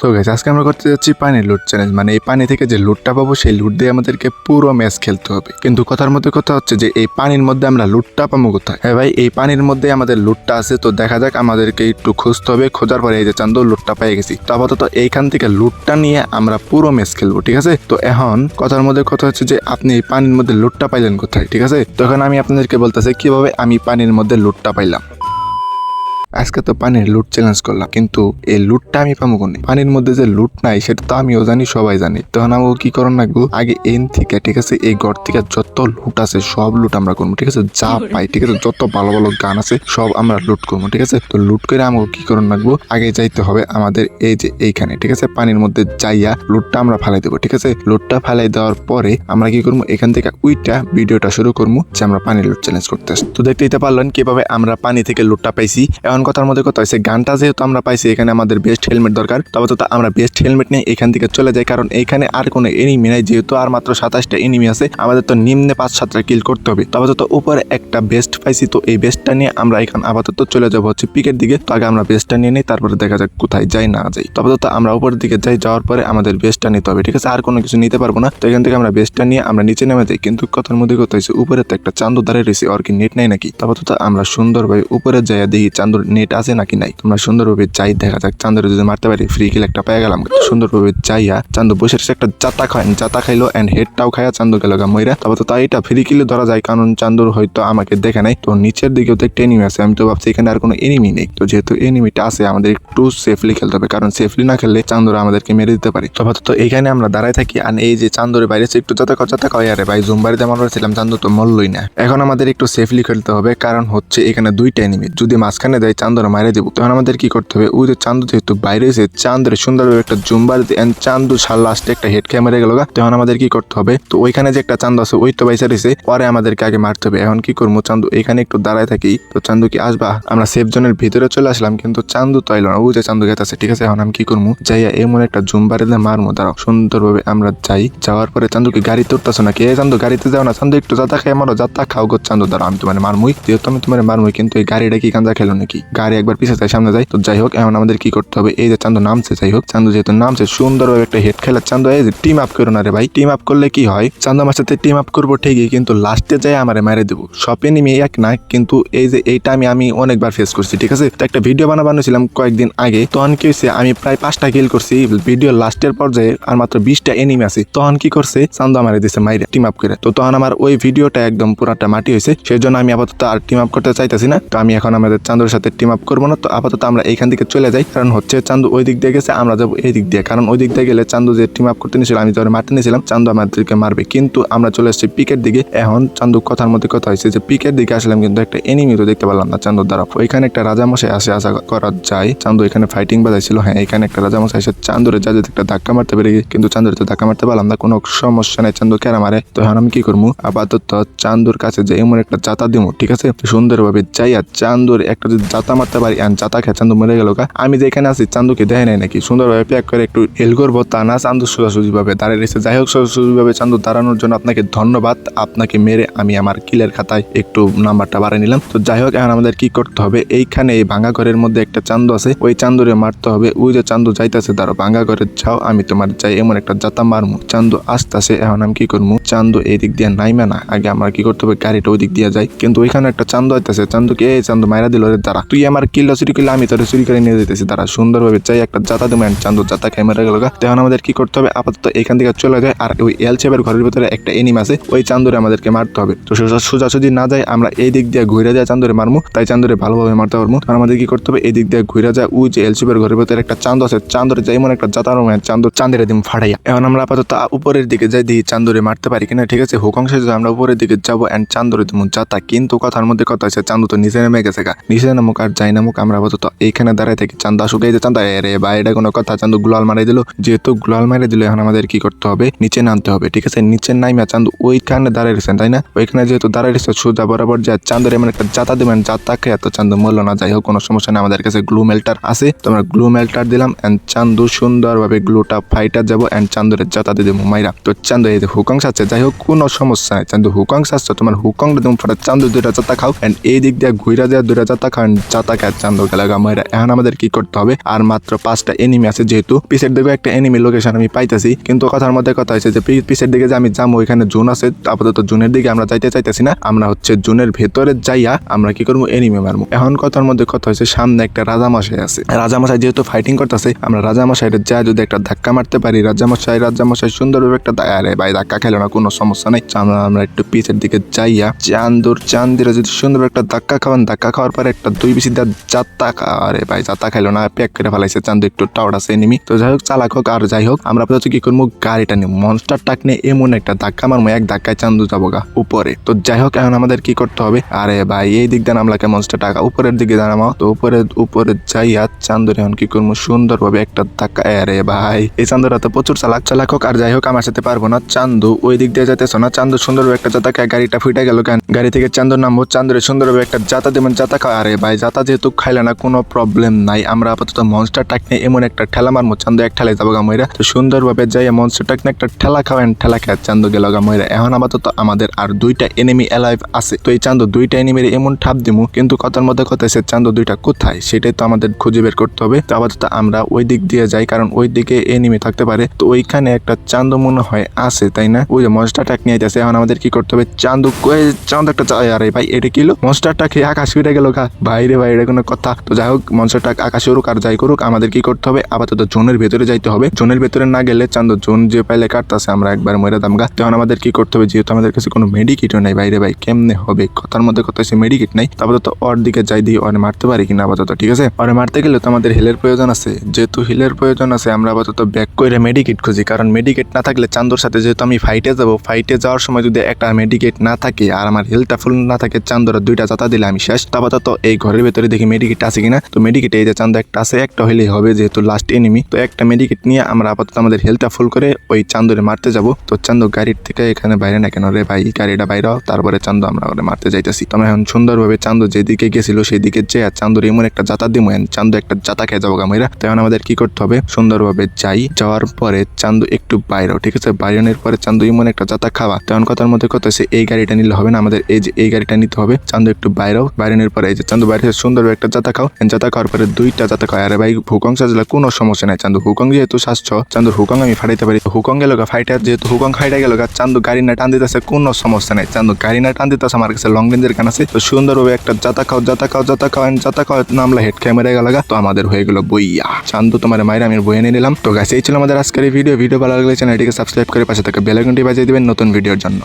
তো গেছে আজকে আমরা করতে যাচ্ছি পানির লুট চ্যালেঞ্জ মানে এই পানি থেকে যে লুটটা পাবো, সেই লুট দিয়ে আমাদেরকে পুরো ম্যাচ খেলতে হবে। কিন্তু কথার মধ্যে কথা হচ্ছে যে, এই পানির মধ্যে আমরা লুটটা পাবো কোথায়? হ্যাঁ ভাই, এই পানির মধ্যে আমাদের লুটটা আছে। তো দেখা যাক আমাদেরকে একটু খুঁজতে হবে। খোঁজার পরে এই যে চান্দ লুটটা পেয়ে গেছি। তো আপাতত এইখান থেকে লুটটা নিয়ে আমরা পুরো ম্যাচ খেলব, ঠিক আছে? তো এখন কথার মধ্যে কথা হচ্ছে যে, আপনি এই পানির মধ্যে লুটটা পাইলেন কোথায়, ঠিক আছে? তখন আমি আপনাদেরকে বলতেছি, কীভাবে আমি পানির মধ্যে লুটটা পাইলাম। আজকে তো পানির লুট চ্যালেঞ্জ করলাম কিন্তু এই লুটটা আমি পাবো কোনে? পানির মধ্যে যে লুট নাই সেটা তো আমিও জানি সবাই জানি। তখন আমাকে কি করণ লাগবো? আগে এন থেকে ঠিক আছে এই ঘর থেকে যত লুট আছে সব লুট আমরা করব ঠিক আছে? যা পাই ঠিক আছে? যত ভালো ভালো গান আছে সব আমরা লুট করব ঠিক আছে? তো লুট করে আমাকে কি করণ লাগবো? আগে যাইতে হবে আমাদের এই যে এইখানে ঠিক আছে? পানির মধ্যে যাইয়া লুটটা আমরা ফালাই দেবো ঠিক আছে? লুটটা ফালাই দেওয়ার পরে আমরা কি করব এখান থেকে উইটা ভিডিওটা শুরু করব যে আমরা পানির লুট চ্যালেঞ্জ করতে। তো দেখতেই পারলেন কীভাবে আমরা পানি থেকে লুটটা পাইছি। এখন কথার মধ্যে কথা হয়েছে, গানটা যেহেতু আমরা পাইছি, এখানে আমাদের বেস্ট হেলমেট দরকার। তবে তো আমরা বেস্ট হেলমেট নিয়ে এখান থেকে চলে যাই, কারণ এখানে আর কোনো এনিমি নাই, যেহেতু আর মাত্র সাতাশটা এনিমি আছে, আমাদের তো নিম্নে পাঁচ সাতটা কিল করতে হবে। তবে তো উপরে একটা বেস্ট পাইছি, তো এই বেস্টটা নিয়ে আমরা এখানে আপাতত চলে যাব হচ্ছে পিকের দিকে। তো আগে আমরা বেস্টটা নিয়ে নিই, তারপরে দেখা যাক কোথায় যাই না যাই। তবে তো আমরা উপরের দিকে যাই, যাওয়ার পরে আমাদের বেস্টটা নিতে হবে, ঠিক আছে? আর কোনো কিছু নিতে পারব না। তো এখান থেকে আমরা বেস্টটা নিয়ে আমরা নিচে নেমে যাই, কিন্তু কথার মধ্যে কথা হয়েছে, উপরে তো একটা চান্দু দাঁড়িয়ে রয়েছে আর কি নেট নাই নাকি? তবে তো আমরা সুন্দরভাবে উপরে যাই দেখি, চান্দুর নেট আছে নাকি নাই? তোমরা সুন্দরভাবে যাই, দেখা যাক চান্দুরে যদি মারতে পারি ফ্রি কিল একটা পেয়ে গেলাম। সুন্দরভাবে যাইয়া চান্দু বসে একটা জাতা খায় জাতা খাইলো এন্ড হেডটাও খাইয়া চান্দু গেল গা মইরা। তবে তো তাই এটা ফ্রি কিলে ধরা যায়, কারণ চান্দুর হয়তো আমাকে দেখে নাই। তো নিচের দিকেও তো একটা এনিমি আছে, আমি তো ভাবছি এখানে আর কোনো এনিমি নেই। তো যেহেতু এনিমিটা আছে, আমাদের একটু সেফলি খেলতে হবে, কারণ সেফলি না খেললে চান্দুরা আমাদেরকে মেরে দিতে পারে। তো এখানে আমরা দাঁড়ায় থাকি আর এই যে চান্দুরে বাইরে একটু যাতে যাতে কয় আরে ভাই জুমবাড়িতে আমরা ছিলাম চান্দু তো মরলই না। এখন আমাদের একটু সেফলি খেলতে হবে, কারণ হচ্ছে এখানে দুইটা এনিমি যদি মাঝখানে দেয় চান্দুরা মারে দেবো। তখন আমাদের কি করতে হবে? ওই যে চান্দু যেহেতু বাইরে এসে চান্দের সুন্দরভাবে একটা জুমবাড়িতে এন্ড চান্দু সার লাস্টে একটা হেড খেয়ে মেরে গেল তখন আমাদের কি করতে হবে? তো ওইখানে যে একটা চান্দু আছে, ওই তো বাইসা রয়েছে পরে আমাদেরকে আগে মারতে হবে। এখন কি করব? চান্দু এখানে একটু দাঁড়ায় থাকি, তো চান্দু কি আসবা? আমরা সেফ জোনের ভিতরে চলে আসলাম, কিন্তু চান্দু তো আইলো না। ওই যে চান্দু গেত আছে, ঠিক আছে? এখন আমি কি করব? যাইয়া এমন একটা জুমবাড়িতে মারমো দাঁড়াও। সুন্দরভাবে আমরা যাই। যাওয়ার পরে চান্দুকে গাড়ি তুলতেছো নাকি? এ চান্দু, গাড়িতে যাও না। চান্দু, একটু যাতা খাই মারো যাতা খাও গো চান্দু। দাঁড়াও, আমি তোমার মারমুই। যেহেতু আমি তোমার মারমুই, কিন্তু এই গাড়িটা কি কান্দা খেলো নাকি? গাড়ি একবার পিছিয়ে যায়, সামনে যায়। তো যাই হোক, এখন আমাদের কি করতে হবে? এই যে চান্দু নামছে, যাই হোক। চান্দু যেহেতু নামছে, সুন্দরভাবে একটা হেড খেলার চান্দু, এই যে টিম আপ করো না রে ভাই। টিম আপ করলে কি হয়? চান্দু আমার সাথে টিম আপ করব ঠিকই, কিন্তু লাস্টে যাই আমারে মেরে দেবো। সব এনিমি এক না, কিন্তু এই যে এইটা আমি আমি অনেকবার ফেস করছি, ঠিক আছে? তো একটা ভিডিও বানাবানো ছিলাম কয়েকদিন আগে। তখন কি হয়েছে? আমি প্রায় পাঁচটা কিল করছি। ভিডিও লাস্টের পর্যায়ে আর মাত্র বিশটা এনিমি আছে। তখন কি করছে? চান্দু আমারে দিছে মাইরে টিম আপ করে। তো তখন আমার ওই ভিডিওটা একদম পুরাটা মাটি হয়েছে। সেই জন্য আমি আপাতত আর টিম আপ করতে চাইতেছি না। তো আমি এখন আমাদের চান্দুর সাথে টিম আপ করব না, তো আপাতত আমরা এইখান থেকে চলে যাই। কারণ হচ্ছে চান্দু ওই দিক দিয়ে গেছে, আমরা যাব এই দিক দিয়ে। কারণ ওই দিক দিয়ে গেলে চান্দু যে টিম আপ করতে নিয়েছিল, আমি যারা মারতে নিয়েছিলাম, চান্দু আমাদেরকে মারবে। কিন্তু আমরা চলে এসেছি পিকের দিকে। এখন চান্দু কথার মধ্যে কথা হয়েছে যে পিকের দিকে আসলাম কিন্তু একটা এনিমি তো দেখতে পারলাম না চান্দুর দ্বারা। ওইখানে একটা রাজামশাই আসে আসা করা যায়। চান্দু এখানে ফাইটিং বাজাইছিল। হ্যাঁ এখানে একটা রাজামশাই এসে চান্দুরে যা একটা ধাক্কা মারতে পেরে কিন্তু চান্দুরে তো ধাক্কা মারতে পারলাম না, কোনো সমস্যা নেই। চান্দু কেরা মারে? তো এখন আমি কি করব? আপাতত চান্দুর কাছে যে এমন একটা জাতা দিমু, ঠিক আছে? সুন্দরভাবে যাইয়া চান্দুর একটা যদি মারতে পারি আর জাতা খেয়ে চান্দু মরে গেল কা আমি যেখানে আছি, চান্দুকে দেখে নাই নাকি? সুন্দরভাবে প্যাক করে একটু হেল করব, তা না চান্দু সোজাসুজি ভাবে দাঁড়িয়ে রয়েছে। যাই হোক সোজাসুজি ভাবে চান্দু দাঁড়ানোর জন্য আপনাকে ধন্যবাদ। আপনাকে মেরে আমি আমার কিলের খাতায় একটু নাম্বারটা বাড়িয়ে নিলাম। তো যাই হোক, এখন আমাদের কি করতে হবে? এইখানে এই ভাঙা ঘরের মধ্যে একটা চান্দু আছে, ওই চান্দুরে মারতে হবে। ওই যে চান্দু যাইতেছে দাঁড়ো ভাঙা ঘরে যাও, আমি তোমার যাই, এমন একটা জাতা মারমু। চান্দু আসতেছে, এখন আমি কি করব চান্দু এই দিক দিয়ে নাইমে না, আগে আমার কি করতে হবে? গাড়িটা ওই দিক দিয়ে যাই। কিন্তু ওইখানে একটা চান্দু আইতেছে, চান্দুকে, এই চান্দু মাইরা দিল রে, দাঁড়া। তুই আমার কিল্লা চুরি করলে আমি তোর চুরি করে নিয়ে যেতেছি তারা সুন্দরভাবে চাই, একটা জাতা দেবো চান্দু জাতা খেয়ে মেরে গেল তখন আমাদের কি করতে হবে? আপাতত এখান থেকে চলে যায়, আর ওই এল চেপের ঘরের ভিতরে একটা এনিম আছে, ওই চান্দুরে আমাদেরকে মারতে হবে। তো সোজা সোজাসুজি না যায়, আমরা এই দিক দিয়ে ঘুরে যায় চান্দুরে মারমু, তাই চান্দুরে ভালোভাবে মারতে পারব তখন আমাদের কি করতে হবে? এই দিক দিয়ে ঘুরে যায়, ওই যে এল চেপের ঘরের ভিতরে একটা চান্দ আছে, চান্দরে যাই এমন একটা জাতার চান্দুর চান্দের দিম ফাড়াইয়া এখন আমরা আপাতত উপরের দিকে যাই, দিয়ে চান্দুরে মারতে পারি কিনা, ঠিক আছে? হুকং শেষে আমরা উপরের দিকে যাব অ্যান্ড চান্দরে দিমু জাতা, কিন্তু কথার মধ্যে কথা আছে চান্দু তো নিচে নেমে গেছে নিচে নামুক আর যাই নামুক আমরা আপাতত এইখানে দাঁড়ায় থাকি। চান্দা শুকাই যে চান্দা রে বা এটা কোনো কথা, চান্দু গুলাল মারাই দিল। যেহেতু গুলাল মারাই দিল, এখন আমাদের কি করতে হবে? নিচে নামতে হবে, ঠিক আছে? নিচে নাইমা চান্দু ওইখানে দাঁড়ায় রয়েছেন তাই না? ওইখানে যেহেতু দাঁড়ায় রয়েছে, সোজা বরাবর যায় চান্দুর এমন একটা জাতা দেবেন, জাতা খেয়ে এত চান্দু মরলো না। যাই হোক, কোনো সমস্যা নেই, আমাদের কাছে গ্লু মেল্টার আছে। তো আমরা গ্লু মেল্টার দিলাম অ্যান্ড চান্দু সুন্দরভাবে গ্লুটা ফাইটার যাব অ্যান্ড চান্দুরের জাতা দিয়ে দেবো মাইরা। তো চান্দু, এই যে হুকং সাচ্ছে যাই হোক, কোনো সমস্যা নেই। চান্দু হুকং সাচ্ছে তোমার হুকং দেবো ফটো চান্দু দুইটা জাতা খাও অ্যান্ড এই দিক দিয়ে ঘুরা যায়, দুইটা জাতা খাও চাতা খায় চান্দু গেল গামাইরা। এখন আমাদের কি করতে হবে? আর মাত্র পাঁচটা এনিমি আছে যেহেতু। পিছের দিকে একটা এনিমি লোকেশন আমি পাইতেছি। কিন্তু কথার মধ্যে কথা হয়েছে যে পিছের দিকে যে আমি যাব ওইখানে জুন আছে। আপাতত জোনের দিকে আমরা যাইতে চাইতেছি না। আমরা হচ্ছে জোনের ভেতরে যাইয়া আমরা কি করব? এনিমি মারবো। এখন কথার মধ্যে কথা হয়েছে, সামনে একটা রাজামশাই আছে। রাজামশাই যেহেতু ফাইটিং করতেছে, আমরা রাজামশাইয়ের যা যদি একটা ধাক্কা মারতে পারি, রাজামশাই রাজামশাই সুন্দরভাবে একটা আরে ভাই, ধাক্কা খেলো না, কোনো সমস্যা নাই। আমরা আমরা একটু পিছের দিকে যাইয়া, চান্দুর চান্দিরা যদি সুন্দর একটা ধাক্কা খাওয়ান, ধাক্কা খাওয়ার পরে একটা দুই দা যাত্তা আরে ভাই যাত্তা খাইলো না, প্যাক করে ফেলাইছে, চান্দু একটু টাউট আছে এনিমি। তো যাই হোক, চালাক হোক আর যাই হোক, আমরা আপাতত কি করব, গাড়িটা নিয়ে মনস্টার টাক নিয়ে এমন একটা ধাক্কা মারবো, এক ধাক্কায় চান্দু যাব গা উপরে। তো যাই হোক, এখন আমাদের কি করতে হবে? আরে ভাই, এই দিক দিয়ে নামলাকে মনস্টার টাকা উপরের দিকে নামাও তো উপরে উপরে যাইয়া চান্দুর এখন কি করব, সুন্দরভাবে একটা ধাক্কা, আরে ভাই। এই চান্দুরা তো প্রচুর চালাক চালাক হোক আর যাই হোক, আমার সাথে পারব না। চান্দু ওই দিক দিয়ে যাইতেছো না। চান্দু সুন্দরভাবে একটা খায় গাড়িটা ফুটে গেল কেন? গাড়ি থেকে চান্দুর নামবো, চান্দুরে সুন্দরভাবে একটা জাতা দেবেন জাতা খাওয়া। আরে ভাই জাতা যেহেতু খাইলে না, কোনো প্রবলেম নাই। আমরা আপাতত মনস্টার টাক নিয়ে এমন একটা ঠেলা মারবো চান্দু এক ঠেলায় যাব গামইরা তো সুন্দরভাবে যাই মনস্টার টাক নিয়ে একটা ঠেলা খাওয়ান ঠেলা খায় চান্দু গেল গামইরা এখন আপাতত আমাদের আর দুইটা এনিমি অ্যালাইভ আছে। তো এই চান্দু দুইটা এনিমির এমন ঠাপ দিমু, কিন্তু কথার মধ্যে কথা সে চান্দু দুইটা কোথায়? সেটাই তো আমাদের খুঁজে বের করতে হবে। তো আপাতত আমরা ওই দিক দিয়ে যাই, কারণ ওই দিকে এনিমি থাকতে পারে। তো ওইখানে একটা চান্দু মনে হয় আছে, তাই না? ওই যে মনস্টার টাক নিয়ে যাচ্ছে এখন আমাদের কি করতে হবে? চান্দু চান্দু একটা আরে ভাই, এটা কিলো মনস্টার টাক খেয়ে আকাশ ফিরে গেল গা। বাইরে বাইরে কোনো কথা। তো যাই হোক মনস্টার আকাশে উড়ুক আর যাই করুক, আমাদের কি করতে হবে? আপাতত জোনের ভেতরে যাইতে হবে। জোনের ভেতরে না গেলে চান্দু জোন যে পাইলে কাটতাছে আমরা একবার মরে দাম গা তখন আমাদের কি করতে হবে? যেহেতু আমাদের কাছে কোনো মেডিকিটও নাই বাইরে ভাই, কেমনে হবে? কথার মধ্যে কথা হচ্ছে মেডিকিট নাই। আপাতত ওর দিকে যাই দিয়ে ওরে মারতে পারি কিনা আপাতত, ঠিক আছে? ওরে মারতে গেলে তো আমাদের হিলের প্রয়োজন আছে। যেহেতু হিলের প্রয়োজন আছে, আমরা আপাতত ব্যাক করে মেডিকেট খুঁজি। কারণ মেডিকেট না থাকলে চান্দুর সাথে যেহেতু আমি ফাইটে যাব ফাইটে যাওয়ার সময় যদি একটা মেডিকেট না থাকে আর আমার হেলথটা ফুল না থাকে, চান্দুরা দুইটা জাতা দিলে আমি শেষ। আপাতত এই ঘরের ভেতরে দেখি মেডিকেট আছে কিনা। তো মেডিকেট এই যে চান্দু একটা আছে, একটা হলেই হবে যেহেতু লাস্ট এনিমি তো একটা মেডিকেট নিয়ে আমরা আপাতত আমাদের হেলথটা ফুল করে ওই চান্দরে মারতে যাব। তো চান্দ গাড়ির থেকে এখানে বাইরে না কেন রে ভাই? গাড়িটা বাইরে তারপরে চান্দ আমরা ওরে মারতে যাইতেছি। তো আমরা এখন সুন্দরভাবে চান্দ যেদিকে গেছিল সেই দিকে যে আর চান্দুর এমন একটা জাতা এখন চান্দু একটা জাতা খেয়ে যাব গামাইরা তো এখন আমাদের কি করতে হবে? সুন্দরভাবে যাই, যাওয়ার পরে চান্দ একটু বাইরেও ঠিক আছে? বাইরনের পরে চান্দু এমন একটা জাতা খাওয়া। তখন কথার মধ্যে কথা হচ্ছে, এই গাড়িটা নিলে হবে না, আমাদের এই যে এই গাড়িটা নিতে হবে, চান্দু একটু বাইরেও বাইরনের পরে এই যে চান্দু বাইরে সুন্দরভাবে একটা জাতা খাও। জাতা খাওয়ার পরে দুইটা জাতা খাও। আরে ভাই, হুকং সাজলে কোনো সমস্যা নাই। চান্দু হুকং যেহেতু শাস্ত্র চান্দুর হুকং আমি ফাটাইতে পারি। হুকং গেল গা ফাইটার যেহেতু হুকং ফাইটা গেল চান্দু গাড়ি না টান দিতেছে, কোনো সমস্যা নাই। চান্দু গাড়ি না টান দিতেছে, আমার কাছে লং রেঞ্জের গান আছে। তো সুন্দরভাবে একটা জাতা খাও জাতা খাও জাতা খাও জাতা খাও, নামলা হেড ক্যামেরা গেল তো আমাদের হয়ে গেল বইয়া। চান্দু তোমার মায়ের আমি বইয়ে নিয়ে নিলাম। তো গাছ এই ছিল আমাদের আজকের ভিডিও ভিডিও ভালো লাগলে চ্যানেলটিকে সাবস্ক্রাইব করে পাশে থাকা বেলাইকনটি বাজিয়ে দেবেন নতুন ভিডিওর জন্য।